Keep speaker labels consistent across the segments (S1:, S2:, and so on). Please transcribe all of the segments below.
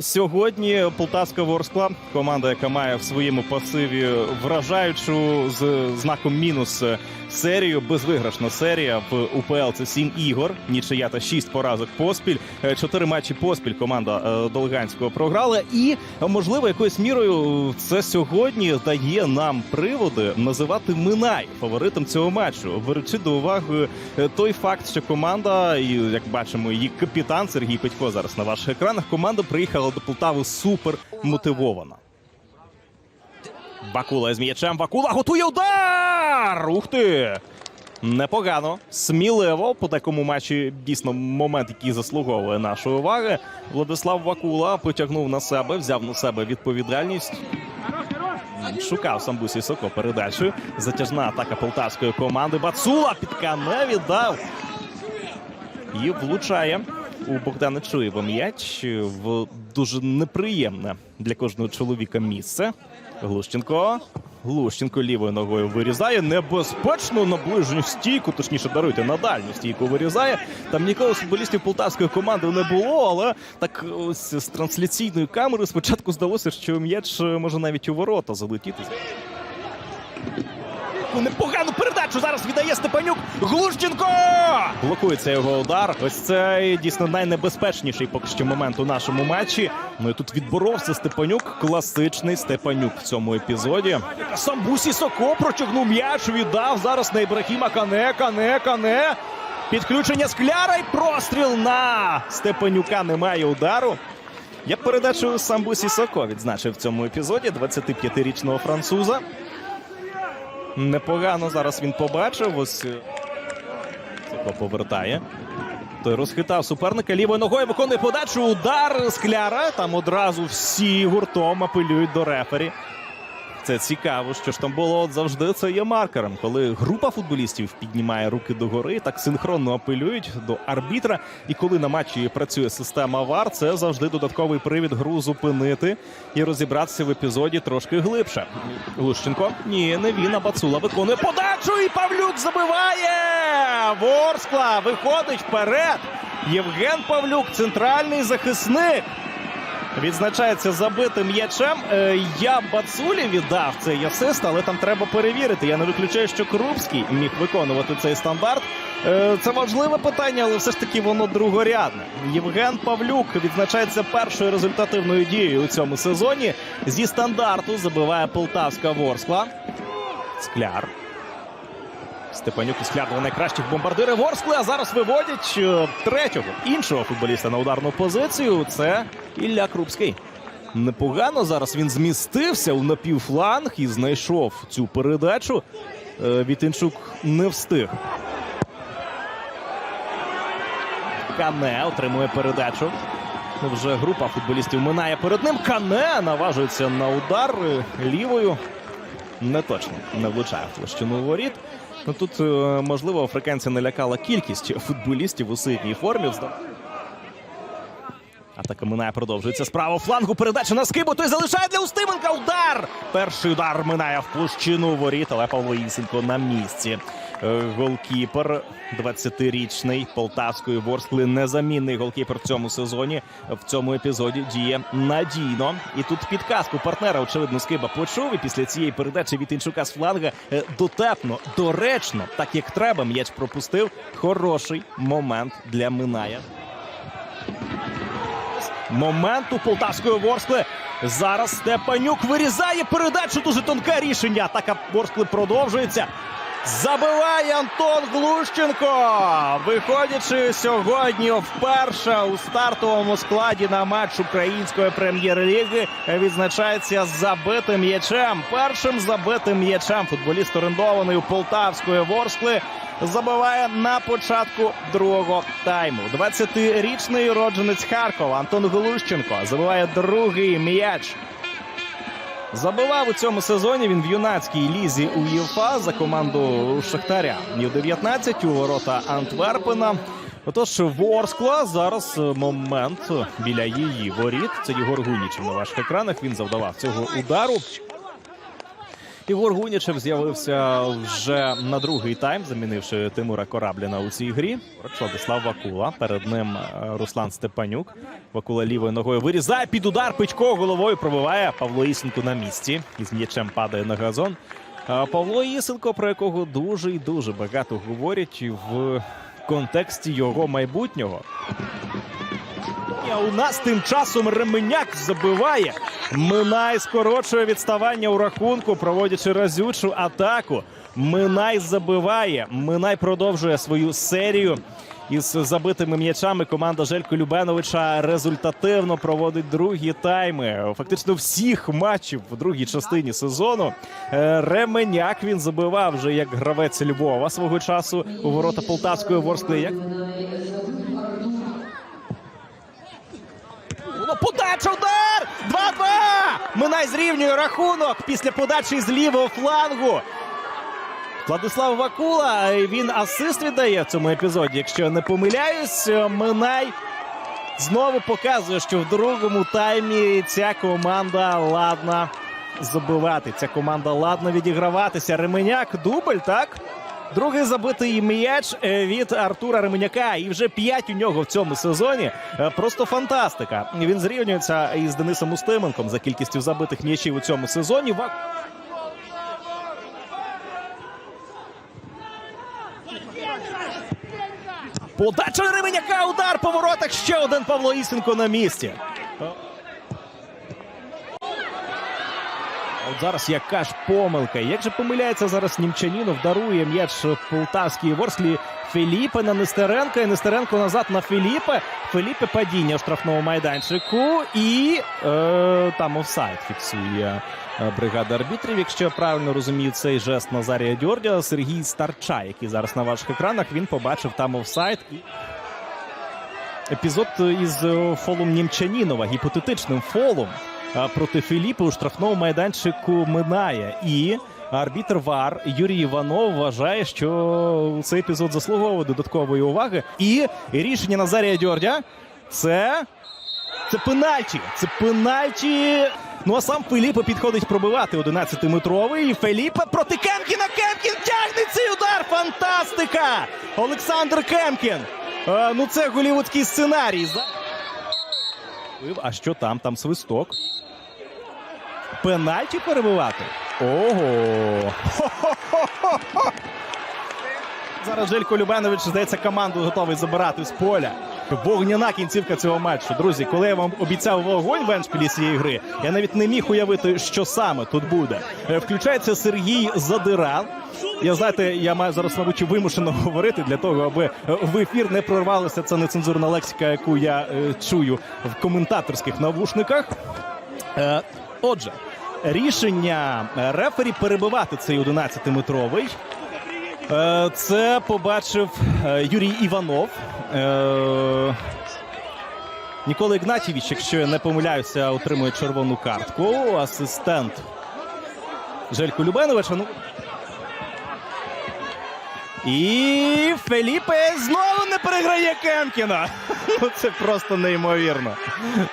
S1: Сьогодні Полтавська Ворскла, команда, яка має в своєму пасиві вражаючу з знаком мінус серію, безвиграшна серія в УПЛ. Це сім ігор, нічия та шість поразок поспіль. Е, Чотири матчі поспіль команда е, Долганського програла. І можливо, якоюсь мірою це сьогодні дає нам приводи називати Минай фаворитом цього матчу, беручи до уваги е, той факт, що команда, і як бачимо, її капітан Сергій Петько зараз на ваших екранах. Команда приїхала до Полтави супер мотивована. Бакула з м'ячем. Бакула готує удар! Ух ти! Непогано, сміливо по такому матчі дійсно момент, який заслуговує нашої уваги. Владислав Вакула потягнув на себе, взяв на себе відповідальність. Шукав Самбусі Соко передачею. Затяжна атака полтавської команди. Бацула підкане віддав. І влучає у Богдана Чуєва м'яч в дуже неприємне для кожного чоловіка місце. Глущенко. Глущенко лівою ногою вирізає. Небезпечно на ближню стійку, точніше даруйте, на дальню стійку вирізає. Там ніколи з футболістів полтавської команди не було, але так ось з трансляційної камери спочатку здалося, що м'яч може навіть у ворота залетіти. Непогану передачу зараз віддає Степанюк. Глущенко! Блокується його удар. Ось це дійсно найнебезпечніший поки що момент у нашому матчі. Ну і тут відборовся Степанюк. Класичний Степанюк в цьому епізоді. Сам Бусі Соко протягнув м'яч, віддав зараз на Ібрахіма Кане, Кане, Кане. Підключення скляра і простріл на Степанюка. Немає удару. Я передачу Самбусі Соко відзначив в цьому епізоді 25-річного француза. Непогано зараз він побачив. Ось е, повертає. Той розхитав суперника лівою ногою, виконує подачу. Удар скляра. Там одразу всі гуртом апелюють до рефері. Це цікаво, що ж там було от завжди це є маркером. Коли група футболістів піднімає руки догори, так синхронно апелюють до арбітра. І коли на матчі працює система ВАР, це завжди додатковий привід гру зупинити і розібратися в епізоді трошки глибше. Лущенко. Ні, не він, а Бацула виконує подачу. І Павлюк забиває. Ворскла виходить вперед. Євген Павлюк, центральний захисник. Відзначається забитим м'ячем. Е, Я Бацулі віддав цей асист, але там треба перевірити. Я не виключаю, що Крупський міг виконувати цей стандарт. Е, Це важливе питання, але все ж таки воно другорядне. Євген Павлюк відзначається першою результативною дією у цьому сезоні. Зі стандарту забиває полтавська Ворскла. Скляр. Степанюк і Скляр найкращих бомбардири Ворскли, а зараз виводять е, третього іншого футболіста на ударну позицію. Це Ілля Крупський. Непогано зараз він змістився у напівфланг і знайшов цю передачу. Е, Вітинчук не встиг. Кане отримує передачу. Вже група футболістів минає перед ним. Кане наважується на удар е, лівою. Не точно не влучає в площину воріт. Ну тут е, можливо африканці налякала кількість футболістів у синій формі. Атака Минає продовжується справа флангу. Передача на скибу. Той залишає для Устименка. Удар! Перший удар минає в площину воріт, але Павло Ісенко на місці. Голкіпер 20-річний полтавської ворскли. Незамінний голкіпер в цьому сезоні. В цьому епізоді діє надійно. І тут підказку партнера, очевидно, скиба почув. І після цієї передачі від Інчука з фланга е, дотепно, доречно, так як треба. М'яч пропустив. Хороший момент для Миная. Момент у полтавської Ворскли. Зараз Степанюк вирізає передачу. Дуже тонке рішення. Атака Ворскли продовжується. Забиває Антон Глущенко. Виходячи сьогодні вперше у стартовому складі на матч української прем'єр-ліги, відзначається забитим м'ячем. Першим забитим м'ячем футболіст орендований у полтавської Ворскли. Забиває на початку другого тайму. 20-річний родженець Харкова Антон Глущенко забиває другий м'яч. Забивав у цьому сезоні він в юнацькій лізі УЄФА за команду Шахтаря. І в 19 у ворота Антверпена. Отож, Ворскла зараз е, момент біля її воріт. Це Єгор Гуніч на ваших екранах. Він завдавав цього удару. Ігор Гунічев з'явився вже на другий тайм, замінивши Тимура Корабліна у цій грі. Владислав Вакула. Перед ним е, Руслан Степанюк. Вакула лівою ногою вирізає під удар. Пичко головою пробиває Павло Ісенко на місці. Із м'ячем падає на газон. Павло Ісенко, про якого дуже і дуже багато говорять в контексті його майбутнього. А у нас тим часом Ременяк забиває. Минай скорочує відставання у рахунку, проводячи разючу атаку. Минай забиває. Минай продовжує свою серію. Із забитими м'ячами команда Желько Любеновича результативно проводить другі тайми. Фактично всіх матчів в другій частині сезону. Е, Ременяк він забивав вже як гравець Львова свого часу у ворота Полтавської Ворскли. Було подача удар! 2-2! Минай зрівнює рахунок після подачі з лівого флангу. Владислав Вакула він асист віддає в цьому епізоді. Якщо не помиляюсь, Минай знову показує, що в другому таймі ця команда ладна забивати. Ця команда ладна відіграватися. Ременяк дубль, так? Другий забитий м'яч е, від Артура Ременяка. І вже п'ять у нього в цьому сезоні. Е, Просто фантастика. Він зрівнюється із Денисом Устименком за кількістю забитих м'ячів у цьому сезоні. Подача Ременяка, удар по воротах. Ще один Павло Ісенко на місці. От зараз яка ж помилка. Як же помиляється зараз Німчанінов, дарує м'яч полтавській ворслі Філіпе на Нестеренка. І Нестеренко назад на Філіпе. Філіпе падіння в штрафному майданчику. І е, там офсайд фіксує е, бригада арбітрів. Якщо я правильно розумію цей жест Назарія Дьордя, Сергій Старча, який зараз на ваших екранах, він побачив там офсайд. Епізод із фолом Німчанінова, гіпотетичним фолом проти Філіпа у штрафному майданчику минає. І арбітр ВАР Юрій Іванов вважає, що цей епізод заслуговує додаткової уваги. І рішення Назарія Дьордя це. Це пенальті. Це пенальті. Ну а сам Феліпе підходить пробивати 11-метровий. І Феліпе проти Кемкіна. Кемкін тягне цей удар. Фантастика! Олександр Кемкін. Е, ну це голівудський сценарій. За- А що там? Там свисток. Пенальті перебивати. Ого. Зараз Желько Любенович, здається, команду готовий забирати з поля. Вогняна кінцівка цього матчу. Друзі, коли я вам обіцяв вогонь в еншпілі цієї гри, я навіть не міг уявити, що саме тут буде. Е, Включається Сергій Задиран. Я знаєте, я маю зараз, мабуть, вимушено говорити для того, аби е, в ефір не прорвалася ця нецензурна лексика, яку я е, чую в коментаторських навушниках. Отже, рішення рефері перебивати цей 11-метровий. Е, Це побачив е, Юрій Іванов. Е, Нікола Ігнатівич, якщо я не помиляюся, отримує червону картку. Асистент Желько Любеновича. Ну. І Феліпе знову не переграє Кемкіна. Ну, Це просто неймовірно.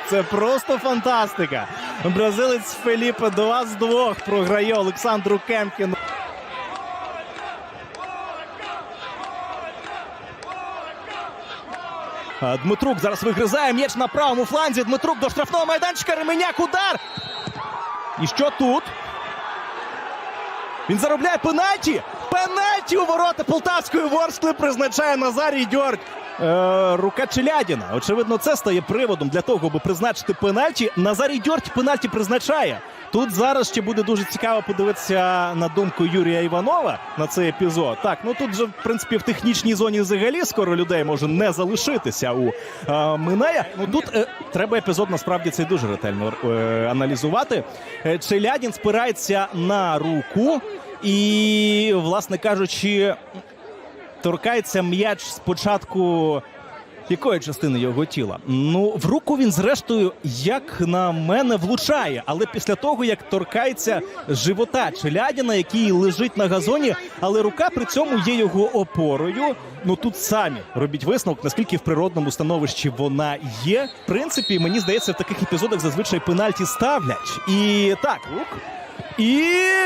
S1: Це просто фантастика. Бразилець Феліпе 2 з 2 програє Олександру Кемкіну. Дмитрук зараз вигризає м'яч на правому фланзі. Дмитрук до штрафного майданчика. Ременяк удар. І що тут? Він заробляє пенальті. Пенальті у ворота Полтавської Ворскли призначає Назарій Дьорд. Е, рука Челядіна. Очевидно, це стає приводом для того, аби призначити пенальті. Назарій Дьорд пенальті призначає. Тут зараз ще буде дуже цікаво подивитися на думку Юрія Іванова на цей епізод. Так, ну тут же, в принципі, в технічній зоні взагалі скоро людей може не залишитися у е, Миная. Ну тут е, треба епізод насправді цей дуже ретельно е, аналізувати. Е, Челядін спирається на руку і, власне кажучи, торкається м'яч спочатку. Якої частини його тіла? Ну, в руку він, зрештою, як на мене, влучає. Але після того, як торкається живота Челядіна, який лежить на газоні, але рука при цьому є його опорою. Ну тут самі робіть висновок, наскільки в природному становищі вона є. В принципі, мені здається, в таких епізодах зазвичай пенальті ставлять. І так, рук І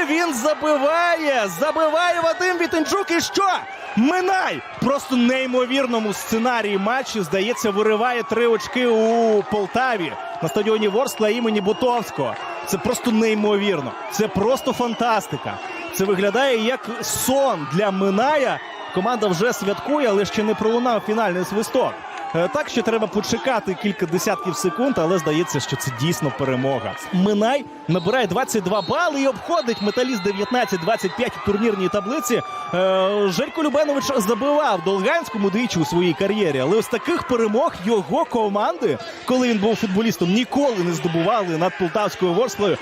S1: він забиває! Забиває Вадим Вітенчук. І що? Минай! Просто неймовірному сценарії матчу, здається, вириває три очки у Полтаві на стадіоні Ворскла імені Бутовського. Це просто неймовірно. Це просто фантастика. Це виглядає як сон для Миная. Команда вже святкує, але ще не пролунав фінальний свисток. Е, Так що треба почекати кілька десятків секунд, але здається, що це дійсно перемога. Минай набирає 22 бали і обходить металіст 19-25 у турнірній таблиці. Е, Желько Любенович забивав Долганському двічі у своїй кар'єрі, але ось таких перемог його команди, коли він був футболістом, ніколи не здобували над полтавською ворслою.